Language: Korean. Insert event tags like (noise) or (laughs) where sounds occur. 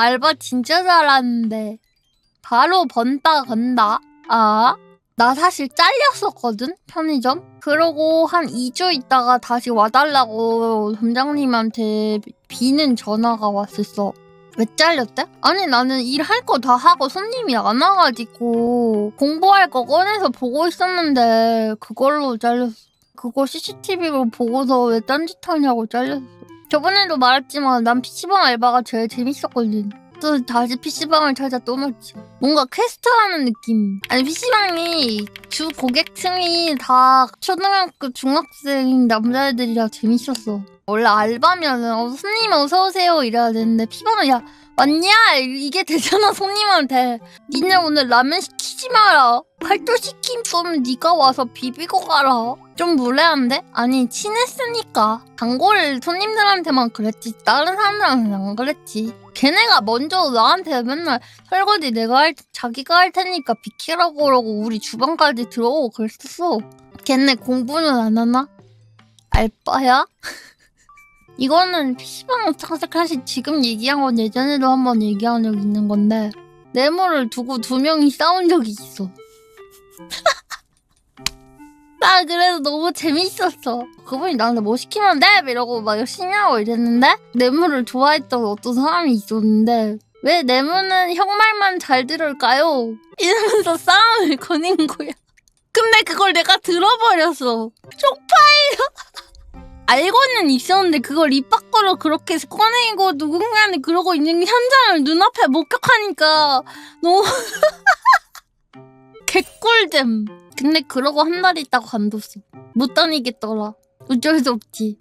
알바 진짜 잘하는데 바로 번다 건다. 아, 나 사실 잘렸었거든 편의점. 그러고 한 2주 있다가 다시 와달라고 점장님한테 비는 전화가 왔었어. 왜 잘렸대? 아니 나는 일할 거 다 하고 손님이 안 와가지고 공부할 거 꺼내서 보고 있었는데 그걸로 잘렸어. 그거 CCTV로 보고서 왜 딴짓하냐고 잘렸어. 저번에도 말했지만 난 PC방 알바가 제일 재밌었거든. 또 다시 PC방을 찾아 떠났지. 뭔가 퀘스트하는 느낌. 아니 PC방이 주 고객층이 다 초등학교 중학생 남자애들이라 재밌었어. 원래 알바면은 어, 손님 어서 오세요 이래야 되는데 피방은 야 왔냐 이게 되잖아 손님한테 니네 오늘 라면 시키지 마라 팔도 시킨 거면 네가 와서 비비고 가라 좀 무례한데? 아니 친했으니까 단골 손님들한테만 그랬지 다른 사람들한테는 안 그랬지 걔네가 먼저 나한테 맨날 설거지 내가 할 자기가 할 테니까 비키라고 그러고 우리 주방까지 들어오고 그랬었어 걔네 공부는 안 하나? 알바야? (laughs) 이거는 PC방 사실 지금 얘기한 건 예전에도 한번 얘기한 적 있는 건데 네모를 두고 두 명이 싸운 적이 있어. 나 그래서 너무 재밌었어. 그분이 나한테 뭐 시키면 돼? 이러고 막 열심히 하고 이랬는데 네모를 좋아했던 어떤 사람이 있었는데 왜 네모는 형 말만 잘 들을까요? 이러면서 (laughs) 싸움을 거는 거야. 근데 그걸 내가 들어버렸어. 쪽파예요. (laughs) 알고는 있었는데 그걸 입 밖으로 그렇게 꺼내고 누군가는 그러고 있는 현장을 눈앞에 목격하니까 너무 개 (laughs) 꿀잼. 근데 그러고 한 달 있다가 관뒀어. 못 다니겠더라. 어쩔 수 없지.